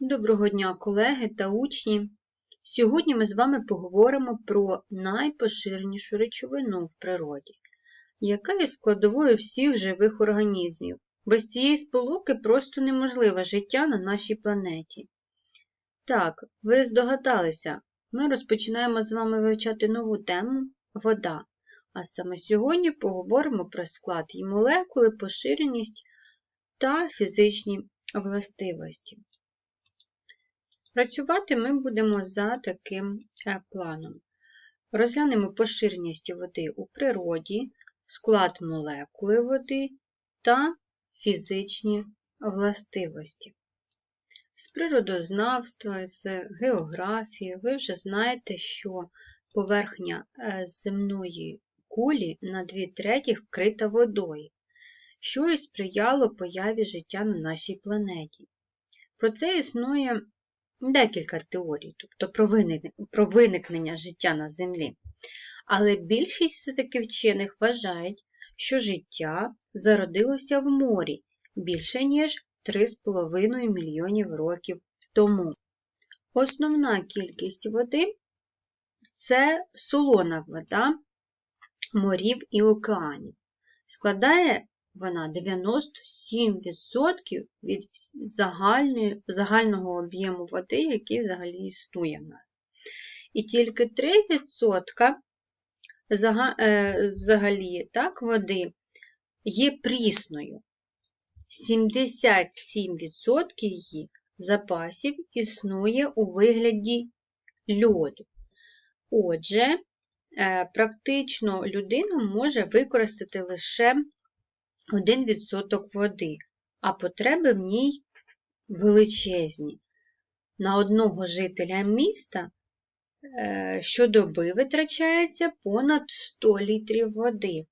Доброго дня, колеги та учні! Сьогодні ми з вами поговоримо про найпоширенішу речовину в природі, яка є складовою всіх живих організмів. Без цієї сполуки просто неможливе життя на нашій планеті. Так, ви здогадалися, ми розпочинаємо з вами вивчати нову тему вода. А саме сьогодні поговоримо про склад її молекули, поширеність та фізичні властивості. Працювати ми будемо за таким е, планом. Розглянемо поширеність води у природі, склад молекули води та фізичні властивості. З природознавства, з географії ви вже знаєте, що поверхня е, земної кулі на 2 треті вкрита водою, що і сприяло появі життя на нашій планеті. Про це існує декілька теорій, тобто про виникнення, життя на Землі. Але більшість все-таки вчених вважають, що життя зародилося в морі більше, ніж 3,5 мільйонів років тому. Основна кількість води це солона вода морів і океанів. Складає вона 97% від загального об'єму води, який взагалі існує в нас. І тільки 3% взагалі так, води є прісною. 77% її запасів існує у вигляді льоду. Отже, практично людина може використати лише 1% води, а потреби в ній величезні. На одного жителя міста щодоби витрачається понад 100 літрів води,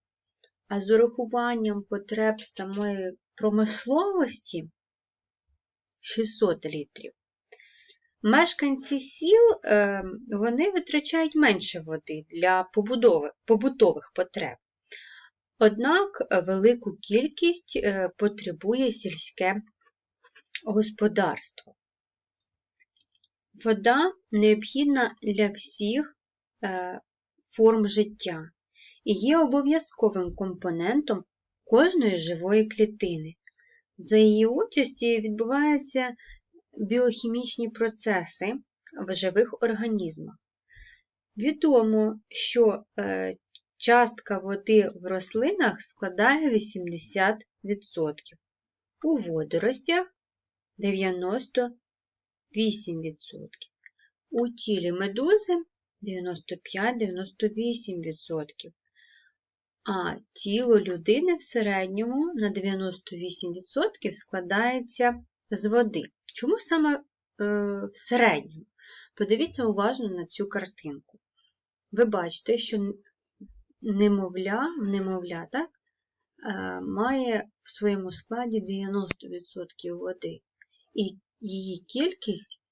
а з урахуванням потреб самої промисловості 600 літрів. Мешканці сіл вони витрачають менше води для побудови, побутових потреб. Однак велику кількість потребує сільське господарство. Вода необхідна для всіх форм життя і є обов'язковим компонентом кожної живої клітини. За її участі відбуваються біохімічні процеси в живих організмах. Відомо, що частка води в рослинах складає 80%, у водоростях 98%, у тілі медузи 95-98%, а тіло людини в середньому на 98% складається з води. Чому саме е, в середньому? Подивіться уважно на цю картинку. Ви бачите, що немовля, немовля так, е, має в своєму складі 90% води, і її кількість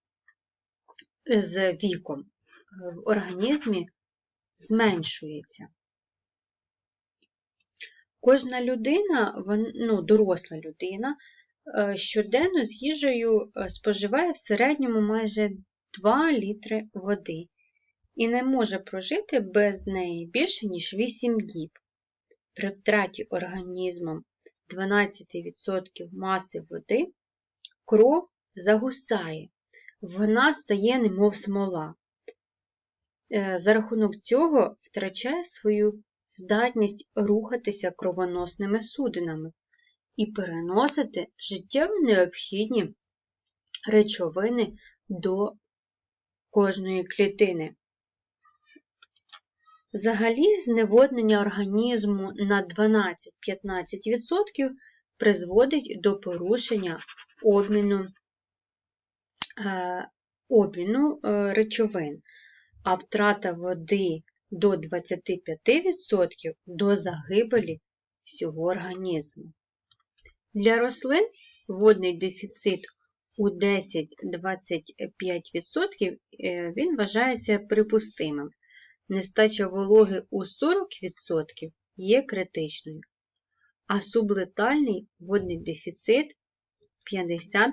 з віком в організмі зменшується. Кожна людина, ну, доросла людина, щоденно з їжею споживає в середньому майже 2 літри води і не може прожити без неї більше, ніж 8 діб. При втраті організмом 12% маси води кров загусає, вона стає немов смола. За рахунок цього втрачає свою здатність рухатися кровоносними судинами і переносити життєво необхідні речовини до кожної клітини. Взагалі, зневоднення організму на 12-15% призводить до порушення обміну, обміну речовин, а втрата води до 25% до загибелі всього організму. Для рослин водний дефіцит у 10-25% він вважається припустимим. Нестача вологи у 40% є критичною, а сублетальний водний дефіцит 50-68%.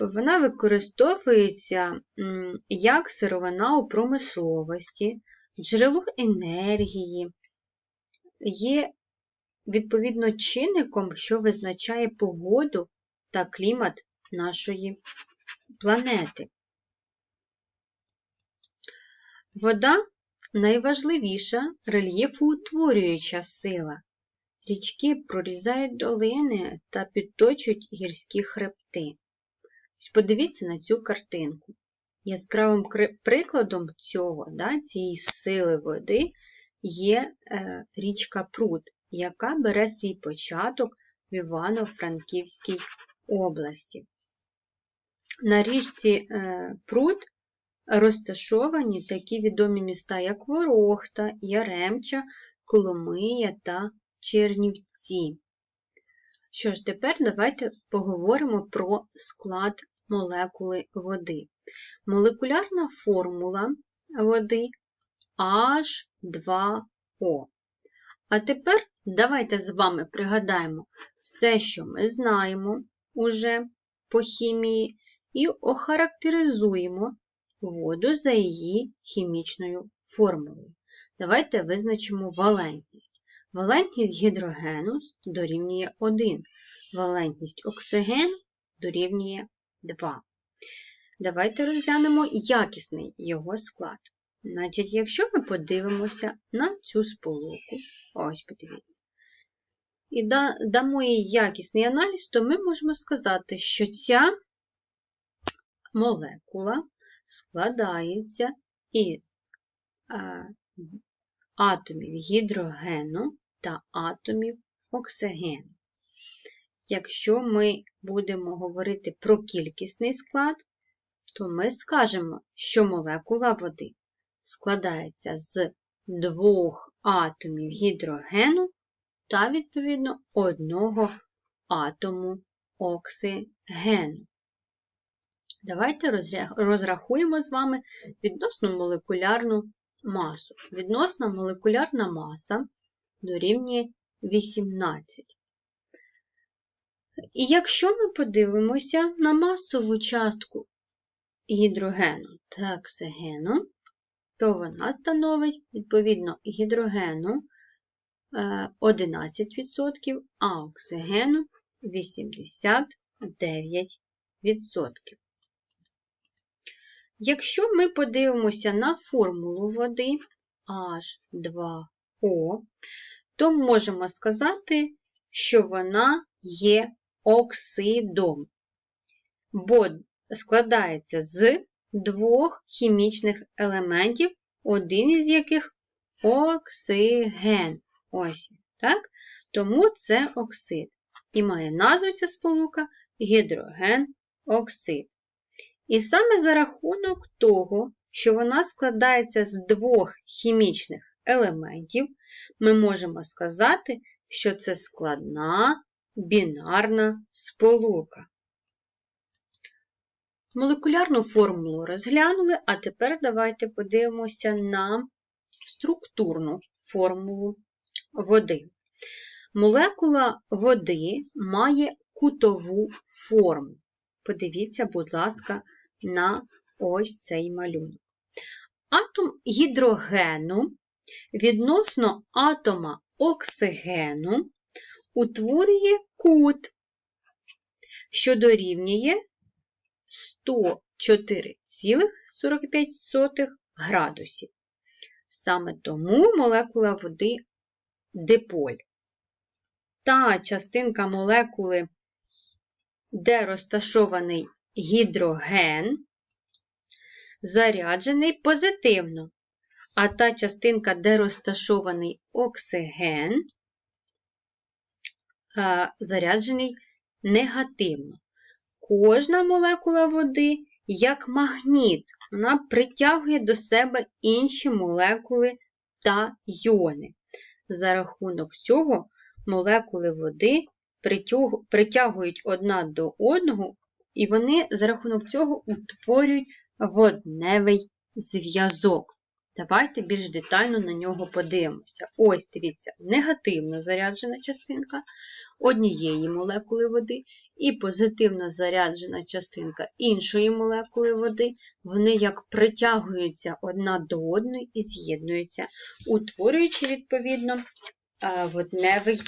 Вона використовується як сировина у промисловості, джерело енергії, є відповідно чинником, що визначає погоду та клімат нашої планети. Вода найважливіша рельєфоутворююча сила. Річки прорізають долини та підточують гірські хребти. Ось Подивіться на цю картинку. Яскравим прикладом цього, да, цієї сили води є е, річка Прут, яка бере свій початок в Івано-Франківській області. На річці е, Прут розташовані такі відомі міста, як Ворохта, Яремча, Коломия та Чернівці. Що ж, тепер давайте поговоримо про склад молекули води. Молекулярна формула води H2O. А тепер давайте з вами пригадаємо все, що ми знаємо уже по хімії, і охарактеризуємо воду за її хімічною формулою. Давайте визначимо валентність. Валентність гідрогену дорівнює 1. Валентність оксигену дорівнює 2. Давайте розглянемо якісний його склад. Значить, якщо ми подивимося на цю сполуку, ось подивіться, і дамо їй якісний аналіз, то ми можемо сказати, що ця молекула складається із е, атомів гідрогену та атомів оксигену. Якщо ми будемо говорити про кількісний склад, то ми скажемо, що молекула води складається з двох атомів гідрогену та, відповідно, одного атому оксигену. Давайте розрахуємо з вами відносну молекулярну масу. Відносна молекулярна маса дорівнює 18. І якщо ми подивимося на масову частку гідрогену та оксигену, то вона становить, відповідно, гідрогену е, 11%, а оксигену 89%. Якщо ми подивимося на формулу води H2O, то можемо сказати, що вона є оксидом, бо складається з двох хімічних елементів, один із яких оксиген. Ось, так? Тому це оксид. І має назву ця сполука гідроген-оксид. І саме за рахунок того, що вона складається з двох хімічних елементів, ми можемо сказати, що це складна бінарна сполука. Молекулярну формулу розглянули, а тепер давайте подивимося на структурну формулу води. Молекула води має кутову форму. Подивіться, будь ласка, на ось цей малюнок. Атом гідрогену відносно атома оксигену утворює кут, що дорівнює 104,45 градусів. Саме тому молекула води диполь. Та частинка молекули, де розташований гідроген, заряджений позитивно, а та частинка, де розташований оксиген, заряджений негативно. Кожна молекула води, як магніт, вона притягує до себе інші молекули та йони. За рахунок цього молекули води притягують одна до одного, і вони за рахунок цього утворюють водневий зв'язок. Давайте більш детально на нього подивимося. Ось, дивіться, негативно заряджена частинка однієї молекули води і позитивно заряджена частинка іншої молекули води, вони як притягуються одна до одної і з'єднуються, утворюючи, відповідно, водневий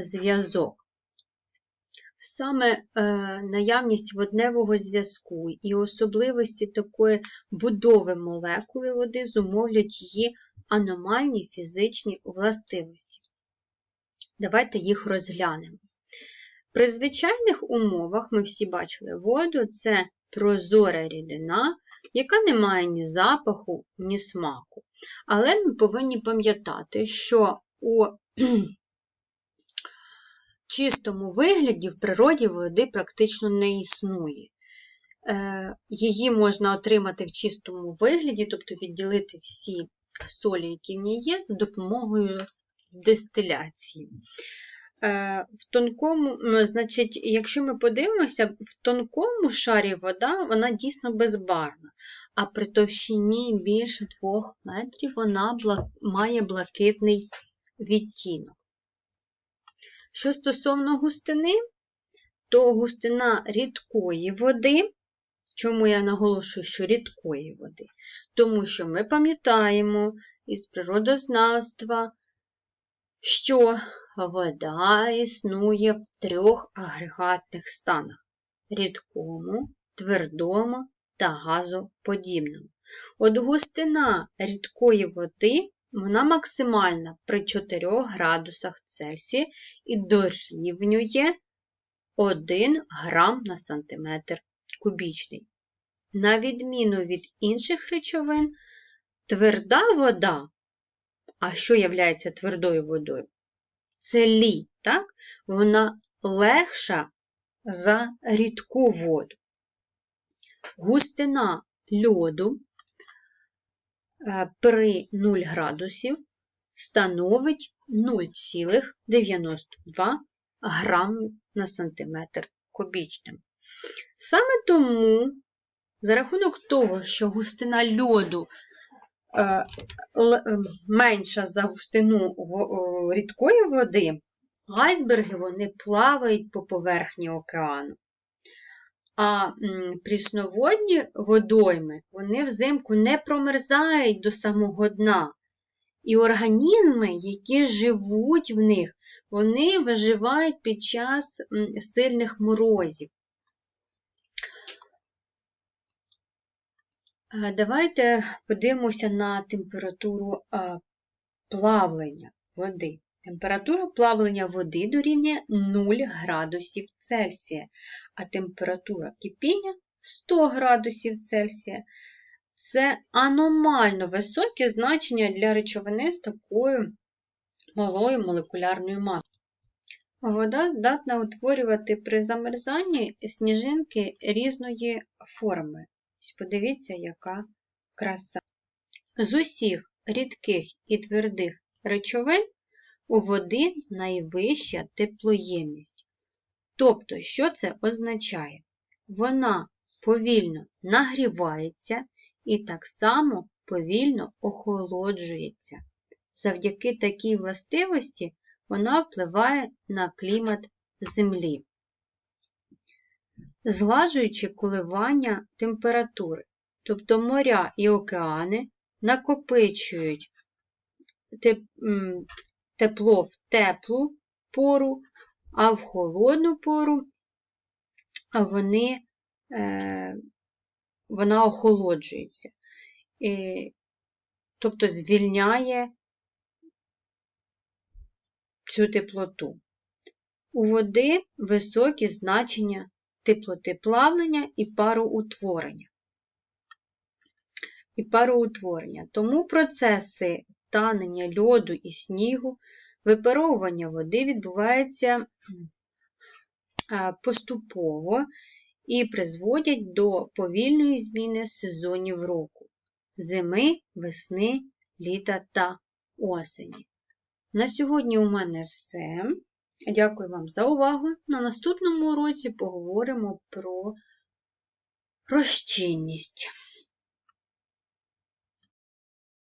зв'язок. Саме е, наявність водневого зв'язку і особливості такої будови молекули води зумовлять її аномальні фізичні властивості. Давайте їх розглянемо. При звичайних умовах ми всі бачили воду це прозора рідина, яка не має ні запаху, ні смаку. Але ми повинні пам'ятати, що у чистому вигляді в природі води практично не існує. Е, Її можна отримати в чистому вигляді, тобто відділити всі солі, які в ній є, за допомогою дистиляції. Е, В тонкому, значить, Якщо ми подивимося, в тонкому шарі вода вона дійсно безбарна, а при товщині більше 2 метрів вона має блакитний відтінок. Що стосовно густини, то густина рідкої води, чому я наголошую, що рідкої води? Тому що ми пам'ятаємо із природознавства, що вода існує в трьох агрегатних станах рідкому, твердому та газоподібному. От густина рідкої води вона максимальна при 4 градусах Цельсія і дорівнює 1 грам на сантиметр кубічний. На відміну від інших речовин, тверда вода, а що є твердою водою? Це лі, так? Вона легша за рідку воду. Густина льоду при 0 градусів становить 0,92 грам на сантиметр кубічним. Саме тому, за рахунок того, що густина льоду е, е, менша за густину рідкої води, айсберги вони плавають по поверхні океану. А прісноводні водойми вони взимку не промерзають до самого дна. І організми, які живуть в них, вони виживають під час сильних морозів. Давайте подивимося на температуру плавлення води. Температура плавлення води дорівнює 0 градусів Цельсія, а температура кипіння 100 градусів Цельсія. Це аномально високі значення для речовини з такою малою молекулярною масою. Вода здатна утворювати при замерзанні сніжинки різної форми. Ось Подивіться, яка краса. З усіх рідких і твердих речовин у води найвища теплоємність. Тобто, що це означає? Вона повільно нагрівається і так само повільно охолоджується. Завдяки такій властивості вона впливає на клімат Землі, згладжуючи коливання температури. Тобто моря і океани накопичують тепло в теплу пору, а в холодну пору вони, е, вона охолоджується, тобто звільняє цю теплоту. У води високі значення теплоти плавлення і пароутворення. І пароутворення. Тому процеси танення льоду і снігу, випаровування води відбувається поступово і призводять до повільної зміни сезонів року зими, весни, літа та осені. На сьогодні у мене все. Дякую вам за увагу. На наступному уроці поговоримо про розчинність.